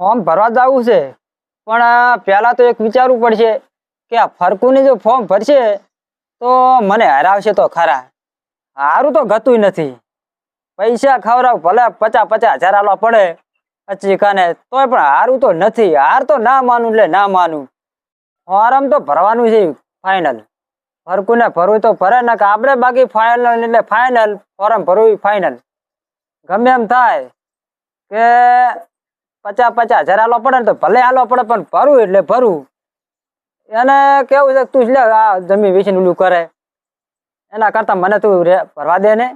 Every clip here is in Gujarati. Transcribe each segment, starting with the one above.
ફોર્મ ભરવા જવું છે. પણ પહેલાં તો એક વિચારવું પડશે કે આ ફરકુને જો ફોર્મ ભરશે તો મને હરાવશે તો ખરા. હારું તો ગતું નથી. પૈસા ખવડાવ, ભલે પચાસ પચાસ હજાર આલવા પડે પછી કાને તોય પણ હારું તો નથી. હાર તો ના માનું એટલે ના માનું. ફોર્મ તો ભરવાનું છે ફાઇનલ. ફરકુને ભરવું તો ભરે ને આપણે બાકી ફાઇનલ એટલે ફાઇનલ ફોર્મ ભરવું ફાઇનલ. ગમે એમ થાય કે પચાસ પચાસ હજાર આલો પડે ને તો ભલે આલો પડે પણ ભરું એટલે ભરું. એને કેવું છે તું જ લે આ જમીન વેચીને ઓલું કરે. એના કરતા મને તું ભરવા દે ને.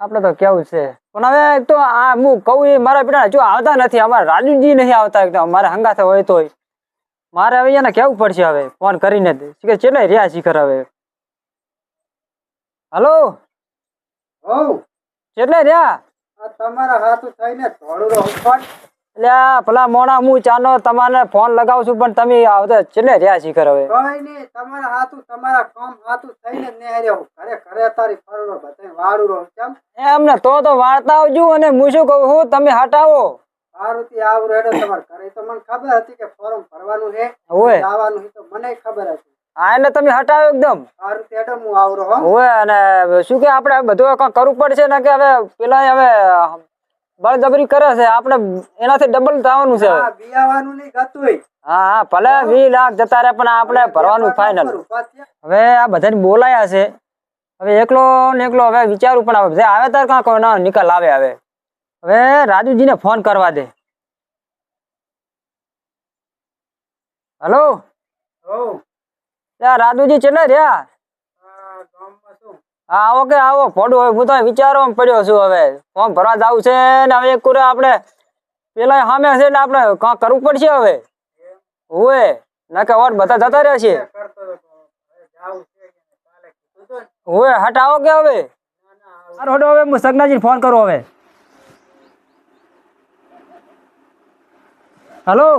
આપણે તો કેવું છે? પણ હવે તો આ હું કહું એ મારા બેટા હજુ આવતા નથી અમારા રાજુજી નહીં આવતા એકદમ મારે હંગાથે હોય તોય. મારે હવે એને કેવું પડશે હવે? ફોન કરીને કે ચેટલા રહ્યા શીખર હવે? હલો? ચેટલા રહ્યા? તમારા હાથ થઈને ધોળું રહું એટલે પેલા મોણા હું ચાનો તમારે ફોન લગાવું છું પણ તમે આવતા ચેટલે રહ્યા હવે? કઈ નહીં તમારા હાથું તમારા કામ હાથું થઈને રહ્યો. ઘરે ઘરે તારી ફરડો બધાય વાળું રહું કેમ એમને તો તો વાર્તા આવજો અને હું શું કહું છું તમે હટાવો. સારું થી આવું રેડો તમારે ઘરે. તો મને ખબર હતી કે ફોર્મ ભરવાનું છે. આવવાનું છે તો મને ખબર હતી. હા એને તમે હટાવ્યો એકદમ. સારું હું આવરો હો. ઓય અને શું કે આપણે બધું કાંઈ કરવું પડશે ને કે હવે પેલા હવે બળજબરી કરે છે? આપણે એનાથી ડબલ થવાનું છે હા હા ભલે વી લાખ જતા રહે પણ આપણે ભરવાનું ફાઇનલ હવે આ બધાને બોલાયા છે. હવે એકલો ને એકલો હવે વિચારું પણ આવે. આવે તાર કાંક નિકાલ આવે હવે. હવે રાજુજીને ફોન કરવા દે. હલો. રાજુજી ચેલે રહ્યા? આ ગામમાં હા આવો કે આવો. ફોડું હવે હું તો વિચારો પડ્યો છું હવે. ફોર્મ ભરવા જવું છે ને હવે એક કુરે આપણે પેલા સામે છે એટલે આપણે કાં કરવું પડશે હવે. હોય ના કે ઓર બધા જતા રહ્યા છે? હોય ને. હટાવો કે હવે? ના, ના, હટો હવે હું સગનાજી ફોન કરું હવે. હલો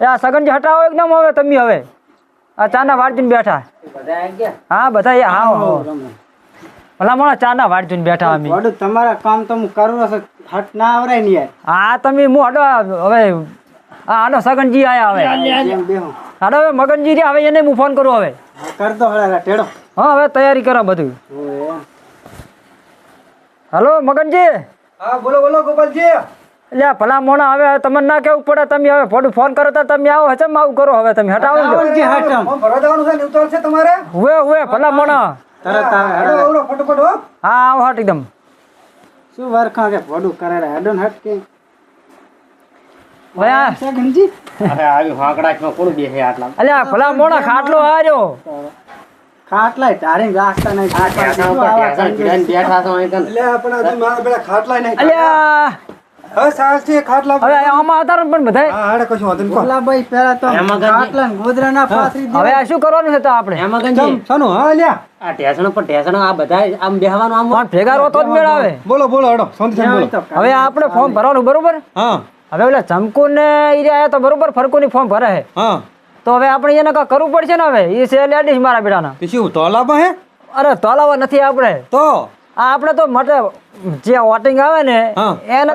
એ આ સગનજી હટાવો એકદમ હવે તમે હવે. ચાના વાડજીને બેઠા. હા બધા એ હા. ભલા મોણા ચાના વાડજીને બેઠા અમે. તમારા કામ તો હું કરું છું હટ ના આવરાય ને યાર. હા તમે હું હડો હવે હા હડો સગનજી આયા હવે. હડો હવે મગનજી રહ્યા હવે એને હું ફોન કરું હવે. હા, કર દો હળા ટેડો. હા હવે તૈયારી કરો બધું. હલો મગનજી? હા બોલો બોલો ગોપાલજી. એટલે ભલા મોણા હવે તમને ના કેવું પડે તમે હવે ફોટું ફોન કરો તો તમે આવો હચમ આવું કરો હવે તમે હટાવો હુએ હુએ ભલા મોણા. તરત આવે ફટોફટ હા. આવો હટ એકદમ. શું વરખા કે ફોડું કરે હેડો હટ કે હવે છે ગંજી અરે આવી હાંકડાચમાં કોણ બેસે આટલા? અલ્યા ભલા મોણા ખાટલો આર્યો. ખાટલાય ધારીને રાખતા નહીં ચીડાઈને બેઠા છો અહીં કન. એટલે મારા પેલા ખાટલાય નહીં. અલ્યા. હવે સાલ ખાટલા હવે આમાં પણ બધાય. હા હાડે કશું વાંધો નહીં ભોલાભાઈ પહેલા તો ખાટલા ગોદરા ના પાથરી હવે આ શું કરવાનું છે તો આપણે? એમાં ગંજી, સનું હા લ્યા. આ ટેસણ પર ટેસણ આ બધા આમ બેહવાનું આમ પણ ભેગા તો જ મેળ આવે. બોલો બોલો હડો શાંતિ બોલો. હવે આપણે ફોર્મ ભરવાનું બરોબર? હા. હવે ઓલા ચમકુ ને ઈ તો બરોબર ફરકુ ની ફોર્મ ભરે છે હા. તો હવે આપણે એને કાંઈ કરવું પડશે ને હવે? ઈ છે લેડીઝ મારા બેટાના તે શું તોલામાં હે? અરે તોલાવા નથી આપણે. તો? આ આપણે તો મટે જે વોટિંગ આવે ને એને